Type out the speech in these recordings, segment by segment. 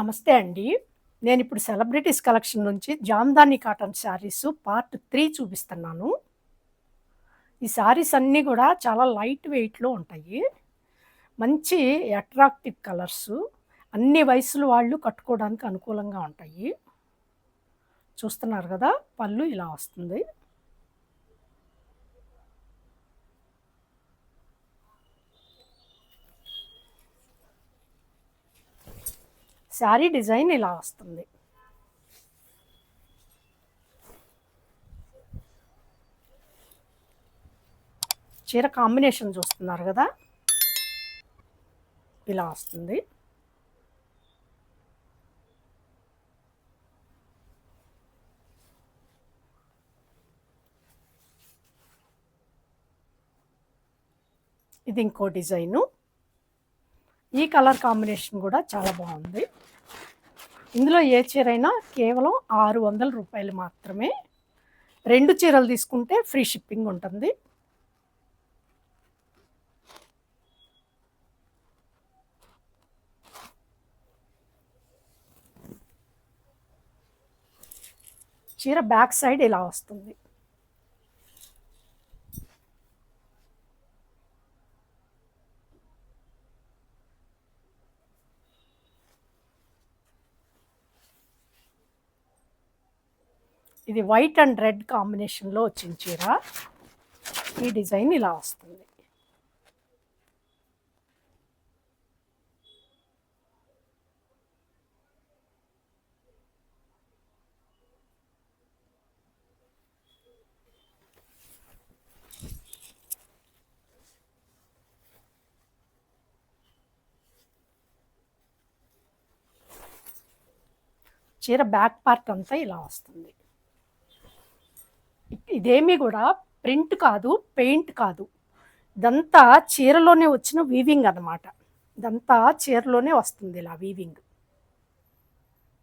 నమస్తే అండి. నేను ఇప్పుడు సెలబ్రిటీస్ కలెక్షన్ నుంచి Jamdani cotton saris part three చూపిస్తున్నాను. ఈ శారీస్ అన్నీ కూడా చాలా లైట్ వెయిట్‌లో ఉంటాయి. మంచి అట్రాక్టివ్ కలర్స్ అన్ని వయసులు వాళ్ళు కట్టుకోవడానికి అనుకూలంగా ఉంటాయి. చూస్తున్నారు కదా పళ్ళు ఇలా వస్తుంది. శారీ డిజైన్ ఇలా వస్తుంది. చీర కాంబినేషన్ చూస్తున్నారు కదా ఇలా వస్తుంది. ఇది ఇంకో డిజైను. ఈ కలర్ కాంబినేషన్ కూడా చాలా బాగుంది ఇందులో ఏ చీర అయినా కేవలం ఆరు వందల రూపాయలు మాత్రమే. రెండు చీరలు తీసుకుంటే ఫ్రీ షిప్పింగ్ ఉంటుంది. చీర బ్యాక్ సైడ్ ఇలా వస్తుంది. ఇది వైట్ అండ్ రెడ్ కాంబినేషన్‌లో వచ్చిన చీర. ఈ డిజైన్ ఇలా వస్తుంది. చీర బ్యాక్ పార్ట్ అంతా ఇలా వస్తుంది. ఇదేమీ కూడా ప్రింట్ కాదు, పెయింట్ కాదు. ఇదంతా చీరలోనే వచ్చిన వీవింగ్ అన్నమాట. ఇదంతా చీరలోనే వస్తుంది ఇలా వీవింగ్.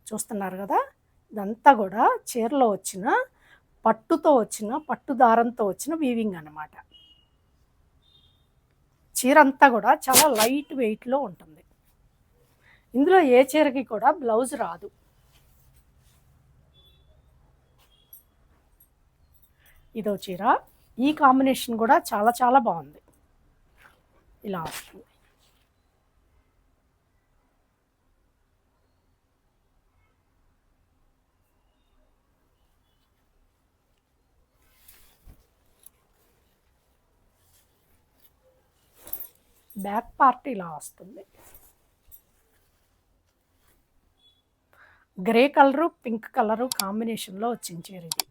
చూస్తున్నారు కదా ఇదంతా కూడా చీరలో వచ్చిన పట్టుతో వచ్చిన పట్టు దారంతో వచ్చిన వీవింగ్ అన్నమాట. చీరంతా కూడా చాలా లైట్ వెయిట్‌లో ఉంటుంది. ఇందులో ఏ చీరకి కూడా బ్లౌజ్ రాదు. ఇదో చీర. ఈ కాంబినేషన్ కూడా చాలా చాలా బాగుంది ఇలా వస్తుంది. బ్యాక్ పార్ట్ ఇలా వస్తుంది. గ్రే కలరు, పింక్ కలరు కాంబినేషన్‌లో వచ్చిన చీర ఇది.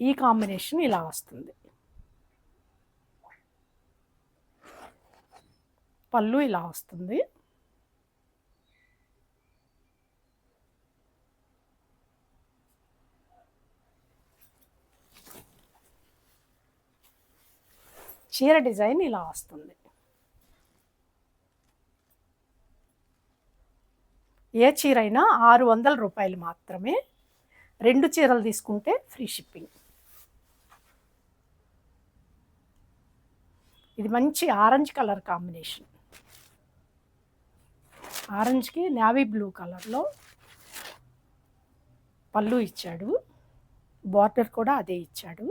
ఈ కాంబినేషన్ ఇలా వస్తుంది. పళ్ళు ఇలా వస్తుంది. చీర డిజైన్ ఇలా వస్తుంది. ఏ చీరైనా రూ. 600 మాత్రమే. రెండు చీరలు తీసుకుంటే ఫ్రీ షిప్పింగ్. ఇది మంచి ఆరెంజ్ కలర్ కాంబినేషన్. ఆరెంజ్‌కి నావీ బ్లూ కలర్‌లో పళ్ళు ఇచ్చాడు. బార్డర్ కూడా అదే ఇచ్చాడు.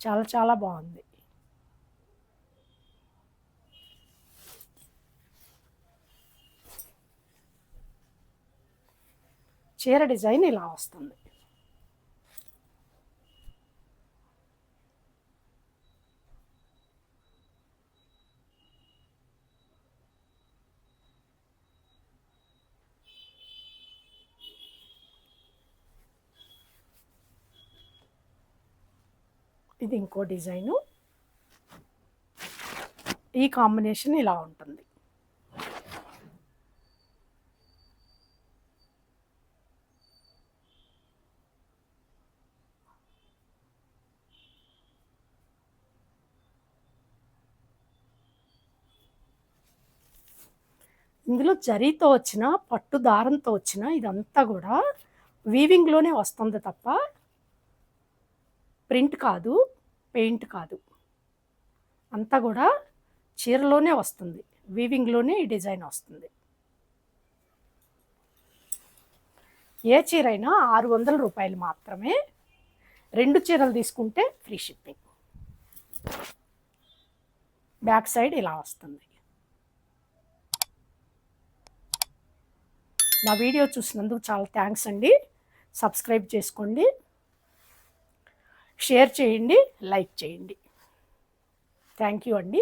చాలా చాలా బాగుంది చీర డిజైన్ ఇలా వస్తుంది. ఇది ఇంకో డిజైను. ఈ కాంబినేషన్ ఇలా ఉంటుంది. ఇందులో జరీతో వచ్చిన పట్టు దారంతో వచ్చిన ఇదంతా కూడా వీవింగ్లోనే వస్తుంది తప్ప ప్రింట్ కాదు పెయింట్ కాదు. అంతా కూడా చీరలోనే వస్తుంది. వీవింగ్లోనే ఈ డిజైన్ వస్తుంది. ఏ చీర అయినా ఆరు వందల రూపాయలు మాత్రమే రెండు చీరలు తీసుకుంటే ఫ్రీ షిప్పింగ్. బ్యాక్ సైడ్ ఇలా వస్తుంది. నా వీడియో చూసినందుకు చాలా థ్యాంక్స్ అండి. సబ్స్క్రైబ్ చేసుకోండి. షేర్ చేయండి లైక్ చేయండి. థ్యాంక్ యూ అండి.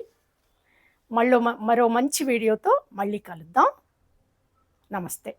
మళ్ళీ మరో మంచి వీడియోతో మళ్ళీ కలుద్దాం. నమస్తే.